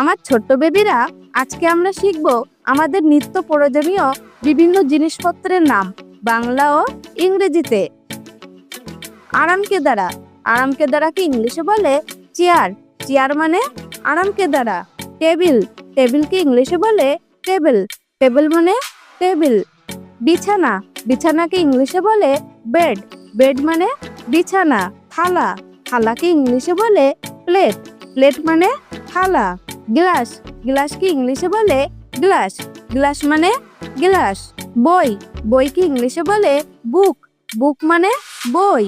আমার ছোট্ট বেবিরা, আজকে আমরা শিখব আমাদের নিত্য প্রয়োজনীয় বিভিন্ন জিনিসপত্রের নাম বাংলা ও ইংরেজিতে। আরাম কেদারা আরাম কেদারাকে ইংলিশে বলে? চেয়ার। চেয়ার মানে আরাম কেদারা টেবিল। টেবিলকে ইংলিশে বলে? টেবিল। টেবিল মানে টেবিল। বিছানা। বিছানাকে ইংলিশে বলে? বেড। বেড মানে বিছানা, থালা। থালাকে ইংলিশে বলে? প্লেট। প্লেট মানে থালা। গ্লাস গ্লাসকে ইংলিশে বলে? গ্লাস গ্লাস মানে গ্লাস, বই বইকে ইংলিশে বলে? বুক বুক মানে বই,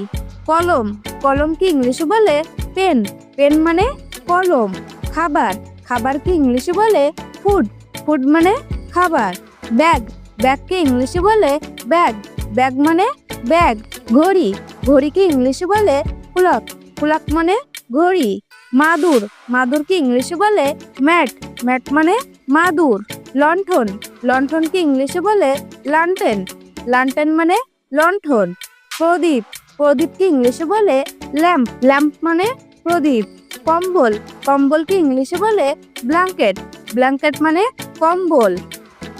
কলম কলমকে ইংলিশে বলে? পেন পেন মানে কলম, খাবার খাবারকে ইংলিশে বলে? ফুড ফুড মানে খাবার, ব্যাগ ব্যাগকে ইংলিশে বলে? ব্যাগ ব্যাগ মানে ব্যাগ, ঘড়ি ঘড়িকে ইংলিশে বলে? ক্লক ক্লক মানে ঘড়ি। মাদুর। মাদুরকে ইংলিশে বলে? ম্যাট। ম্যাট মানে মাদুর। লণ্ঠন। লণ্ঠনকে ইংলিশে বলে? লান্টেন। লান্টেন মানে লণ্ঠন। প্রদীপ। প্রদীপকে ইংলিশে বলে? ল্যাম্প। ল্যাম্প মানে প্রদীপ। কম্বল। কম্বলকে ইংলিশে বলে? ব্ল্যাঙ্কেট। ব্ল্যাঙ্কেট মানে কম্বল।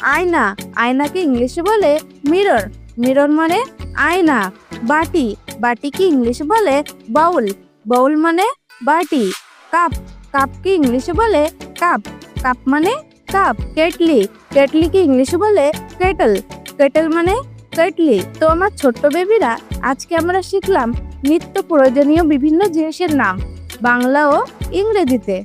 আয়না। আয়নাকে ইংলিশে বলে? মিরর। মিরর মানে আয়না। বাটি। বাটিকে ইংলিশে বলে? বাউল। বাউল মানে বাটি, কাপ কাপকে ইংলিশে বলে? কাপ। কাপ মানে কাপ, কেটলি। কেটলিকে ইংলিশে বলে? কেটল। কেটল মানে কেটলি। তো আমার ছোট্ট বেবিরা, আজকে আমরা শিখলাম নিত্য প্রয়োজনীয় বিভিন্ন জিনিসের নাম, বাংলা ও ইংরেজিতে।